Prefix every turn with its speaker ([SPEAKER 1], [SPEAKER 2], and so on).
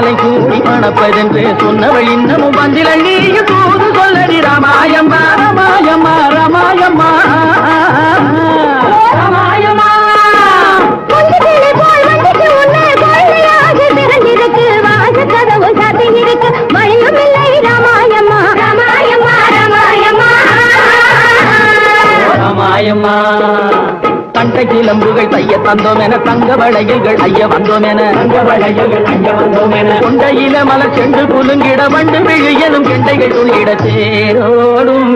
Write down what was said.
[SPEAKER 1] மாலை கூடி மணப்பதென்று சொன்னவள் இன்னமும் வந்திலங்கியும் தூது சொல்லடி ராமாயம்மா. ராமாயம்மா ராமாயம்மா. ராமாயம்மா. கண்ட கிளம்புகள் தைய தந்தோம் என தங்க வளையல்கள் ஐய வந்தோம் என தங்க வளையல்கள் ஐய வந்தோம் என கொண்டையில மலர் செண்டு புலுங்கிட வண்டு விழு எனும் கெண்டைகள் உள்ளிட சேரோடும்